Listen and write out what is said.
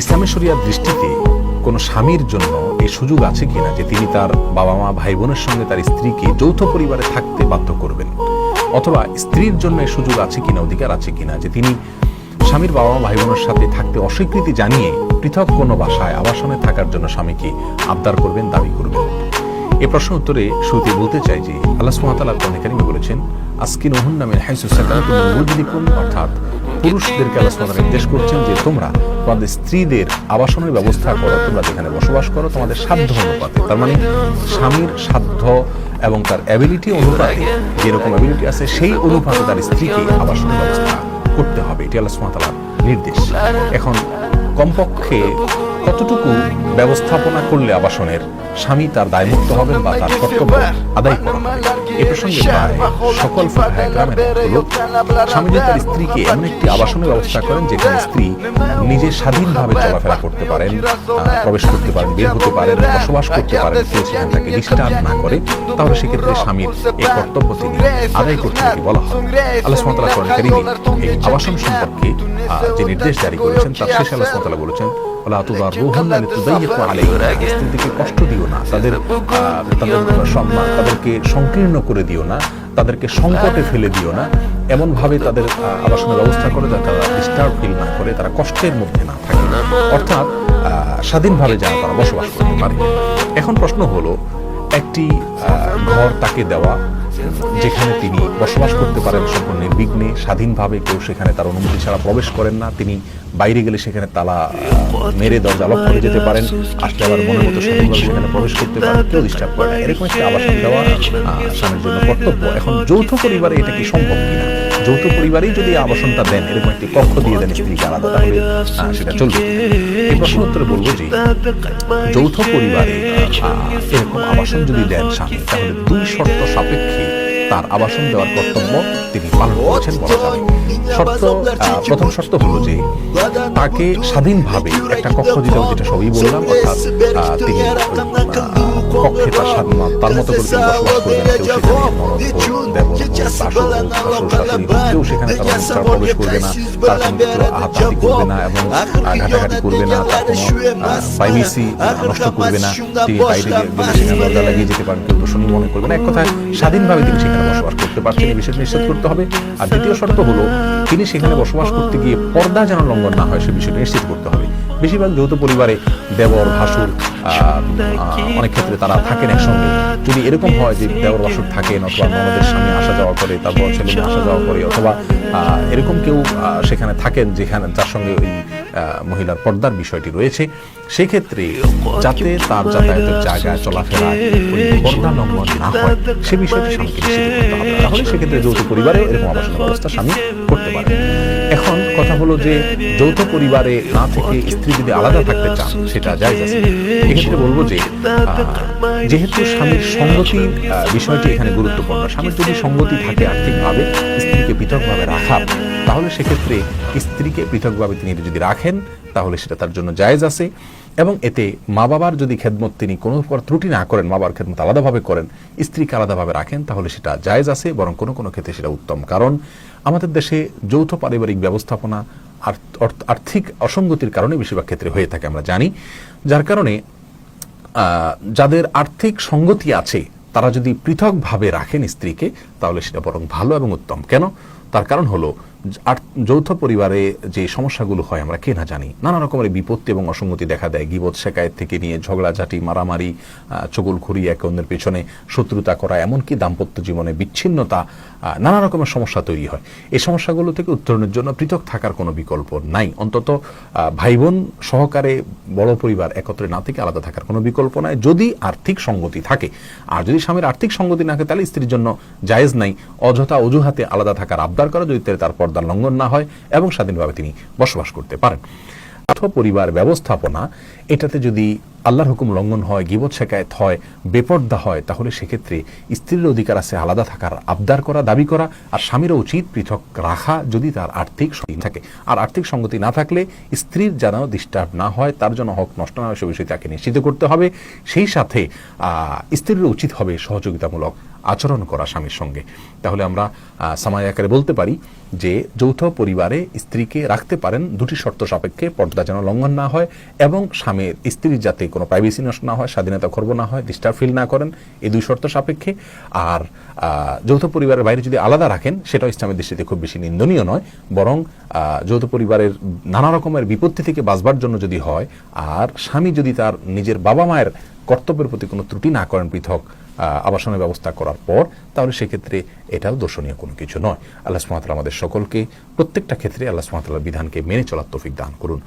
ইসলামের শরিয়ার দৃষ্টিতে কোনো স্বামীর জন্য এই সুযোগ আছে কিনা যে তিনি তার বাবা মা ভাই বোনের সঙ্গে তার স্ত্রীকে যৌথ পরিবারে থাকতে বাধ্য করবেন? অথবা স্ত্রীর জন্য এই সুযোগ আছে কিনা, অধিকার আছে কিনা যে তিনি স্বামীর বাবা মা ভাই বোনের সাথে থাকতে অস্বীকৃতি জানিয়ে পৃথক কোনো বাসায়, আবাসনে থাকার জন্য স্বামীকে আবদার করবেন, দাবি করবেন? এ প্রশ্ন উত্তরে শুরুতে বলতে চাই যে আল্লাহ সুমাতাল্লাহ কারিমে বলেছেন আজকিন ওহুন নামে হাইসুসাকুম অর্থাৎ পুরুষদেরকে আল্লাহ সুমাতা নির্দেশ করছেন যে তোমরা তোমাদের স্ত্রীদের আবাসনের ব্যবস্থা করো, তোমরা যেখানে বসবাস করো, তোমাদের সাধ্য অনুপাতে। তার মানে স্বামীর সাধ্য এবং তার অ্যাবিলিটি অনুপাতে যেরকম অ্যাবিলিটি আছে, সেই অনুপাতে তার স্ত্রীকে আবাসনের ব্যবস্থা করতে হবে। এটি আল্লাহ সুমাতালার নির্দেশ। এখন কমপক্ষে কতটুকু ব্যবস্থাপনা করলে আবাসনের স্বামী তার দায়মুক্ত হবেন বা তার কর্তব্য আদায় করবেন এ প্রসঙ্গে সকল ফুকাহায়ে কেরামের মত হলো, স্বামী যদি তার স্ত্রীকে এমন একটি আবাসনের ব্যবস্থা করেন যেখানে স্ত্রী নিজে স্বাধীনভাবে চলাফেরা করতে পারেন প্রবেশ করতে পারেন বের হতে পারেন বসবাস করতে পারেন কেউ সেখানে ডিস্টার্ব না করে তাহলে সেক্ষেত্রে স্বামীর এই কর্তব্য তিনি আদায় করতে বলা হয়। আল্লাহ সুমতাল্লাহ করেন এই আবাসন সম্পর্কে যে নির্দেশ জারি করেছেন তার শেষে আল্লাহ সুমতাল্লাহ বলেছেন ওলা তুদার রুহুন্না লিতুদাইয়িকু আলাইহিন্না স্ত্রীদেরকে কষ্ট দিও না। তাদের তাদের সম্মান তাদেরকে সংকীর্ণ করে দিও না। তাদেরকে সংকটে ফেলে দিও না। এমন ভাবে তাদের আবাসনের ব্যবস্থা করে যাতে তারা ডিস্টার্ব ফিল না করে তারা কষ্টের মধ্যে না থাকে। অর্থাৎ স্বাধীনভাবে যেন তারা বসবাস করতে পারে। এখন প্রশ্ন হলো একটি আহ, ঘর তাকে দেওয়া যেখানে তিনি বসবাস করতে পারেন সম্পূর্ণ নির্বিঘ্নে স্বাধীনভাবে কেউ সেখানে তার অনুমতি ছাড়া প্রবেশ করেন না। তিনি বাইরে গেলে সেখানে তালা মেরে দরজা লক করে যেতে পারেন আসতে আবার মনের মতো স্বাধীনভাবে সেখানে প্রবেশ করতে পারেন, কেউ ডিস্টার্ব করে না। এরকম একটা আবাসন দেওয়া স্বামীর জন্য কর্তব্য। এখন যৌথ পরিবারে এটা কি সম্ভব কিনা? যৌথ পরিবারেই যদি আবাসনটা দেন এরকম একটি কক্ষ দিয়ে দেন স্ত্রীকে আলাদা তাহলে সেটা চলবে। এই প্রশ্ন উত্তরে বলব যে যৌথ পরিবারে এরকম আবাসন যদি দেন স্বামী তাহলে দুই শর্ত সাপেক্ষে তার আবাসন দেওয়ার কর্তব্য তিনি পালন করেছেন বলা যাবে। শর্ত প্রথম শর্ত হলো যে তাকে স্বাধীনভাবে একটা কক্ষ দিতে হবে, যেটা সবই বললাম, অর্থাৎ তিনি কক্ষে তার স্বাধীন তার মতো করে তিনি বসবাস করবেন, কেউ সেখানে তার অনুসার প্রবেশ করবে না, তার কোনো হাতাহাতি করবে না, এবং ঘাটাঘাটি করবে না, তার কোনো প্রাইভেসি নষ্ট করবে না, তিনি বাইরে গেলে সেখানে দরজা লাগিয়ে যেতে পারেন, কেউ মনে করবে না। এক কথায়, স্বাধীনভাবে তিনি সেখানে বসবাস করতে পারছেন বিষয়টি নিশ্চিত করতে হবে। আর দ্বিতীয় শর্ত হলো, তিনি সেখানে বসবাস করতে গিয়ে পর্দা যেন লঙ্ঘন না হয়, সে বিষয়টি নিশ্চিত করতে হবে। বেশিরভাগ যৌথ পরিবারে দেবর, ভাসুর অনেক ক্ষেত্রে তারা থাকেন একসঙ্গে। যদি এরকম হয় যে দেবর ভাসুর থাকেন অথবা ননদের স্বামী আসা যাওয়া করে, তারপর ছেলে আসা যাওয়া করে, অথবা এরকম কেউ সেখানে থাকেন যেখানে, যার সঙ্গে ওই মহিলার পর্দার বিষয়টি রয়েছে, সেক্ষেত্রে যাতে তার যাতায়াতের জায়গায় চলাফেরা পর্দা লঙ্ঘন না হয়, সে বিষয়টি স্বামীকে নিশ্চিত করতে হবে তাহলে সেক্ষেত্রে যৌথ পরিবারে এরকম আবাসন ব্যবস্থা স্বামী করতে পারে এখন কথা হলো যে যৌথ পরিবারে না থেকে স্ত্রী যদি আলাদা থাকতে চান, সেটা যায় এক্ষেত্রে বলব যে যেহেতু স্বামীর সঙ্গতি বিষয়টি এখানে গুরুত্বপূর্ণ। স্বামীর যদি সঙ্গতি থাকে আর্থিকভাবে, স্ত্রীকে পৃথকভাবে রাখা, তাহলে সেক্ষেত্রে স্ত্রীকে পৃথকভাবে তিনি যদি রাখেন, তাহলে সেটা তার জন্য জায়েজ আছে। এবং এতে মা বাবার যদি খেদমত তিনি কোনো ত্রুটি না করেন মা বাবার খেদমত আলাদাভাবে করেন, স্ত্রীকে আলাদাভাবে রাখেন, তাহলে সেটা জায়েজ আছে, বরং কোনো কোনো ক্ষেত্রে সেটা উত্তম। কারণ আমাদের দেশে যৌথ পারিবারিক ব্যবস্থাপনা আর্থিক অসঙ্গতির কারণে বেশিরভাগ ক্ষেত্রে হয়ে থাকে আমরা জানি। যার কারণে যাদের আর্থিক সঙ্গতি আছে, তারা যদি পৃথকভাবে রাখেন স্ত্রীকে, তাহলে সেটা বরং ভালো এবং উত্তম। কেন? তার কারণ হলো যৌথ পরিবারে যে সমস্যাগুলো হয়, আমরা কে না জানি। নানা রকমের বিপত্তি এবং অসঙ্গতি দেখা দেয়। গিবত শেকায়ত থেকে নিয়ে ঝগড়াঝাটি, মারামারি চগল ঘুরি একে অন্যের পেছনে শত্রুতা করা, এমনকি দাম্পত্য জীবনে বিচ্ছিন্নতা নানা রকমের সমস্যা তৈরি হয়। এই সমস্যাগুলো থেকে উত্তরণের জন্য পৃথক থাকার কোনো বিকল্প নাই। অন্তত ভাই বোন সহকারে বড় পরিবার একত্রে না থেকে আলাদা থাকার কোনো বিকল্প নাই। যদি আর্থিক সঙ্গতি থাকে, আর যদি স্বামীর আর্থিক সঙ্গতি না থাকে, তাহলে স্ত্রীর জন্য জায়েজ নাই। অযথা অজুহাতে আলাদা থাকার আবদার করা, যদি তার পর্দার লঙ্ঘন না হয় এবং স্বাধীনভাবে তিনি বসবাস করতে পারেন। পরিবার ব্যবস্থাপনা এটাতে যদি আল্লাহর হুকুম লঙ্ঘন হয়, গিবত শেখায়ত হয়, বেপর্দা হয়, তাহলে সেক্ষেত্রে স্ত্রীর অধিকার আছে আলাদা থাকার, আবদার করা, দাবি করা আর স্বামীরও উচিত পৃথক রাখা যদি তার আর্থিক সঙ্গতি থাকে। আর আর্থিক সঙ্গতি না থাকলে স্ত্রীর যেন ডিস্টার্ব না হয়, তার জন্য হক নষ্ট না হয়, সে বিষয়ে তাকে নিশ্চিত করতে হবে। সেই সাথে স্ত্রীর উচিত হবে সহযোগিতামূলক আচরণ করা স্বামীর সঙ্গে। তাহলে আমরা সামায় আকারে বলতে পারি যে, যৌথ পরিবারে স্ত্রীকে রাখতে পারেন দুটি শর্ত সাপেক্ষে, পর্দা যেন লঙ্ঘন না হয় এবং স্বামীর, স্ত্রীর যাতে কোনো প্রাইভেসি নষ্ট না হয়, স্বাধীনতা খর্ব না হয় ডিস্টার্ব ফিল না করেন, এই দুই শর্ত সাপেক্ষে। আর যৌথ পরিবারের বাইরে যদি আলাদা রাখেন, সেটাও ইসলামের দৃষ্টিতে খুব বেশি নিন্দনীয় নয়, বরং যৌথ পরিবারের নানা রকমের বিপত্তি থেকে বাঁচবার জন্য যদি হয়, আর স্বামী যদি তার নিজের বাবা মায়ের কর্তব্যের প্রতি কোনো ত্রুটি না করেন পৃথক আবাসনের ব্যবস্থা করার পর, তাহলে সেক্ষেত্রে এটাও দর্শনীয় কোনো কিছু নয়। আল্লাহ সুমাতাল আমাদের সকলকে প্রত্যেকটা ক্ষেত্রে আল্লাহ সুমাতাল্লাহ বিধানকে মেনে চলার তৌফিক দান করুন।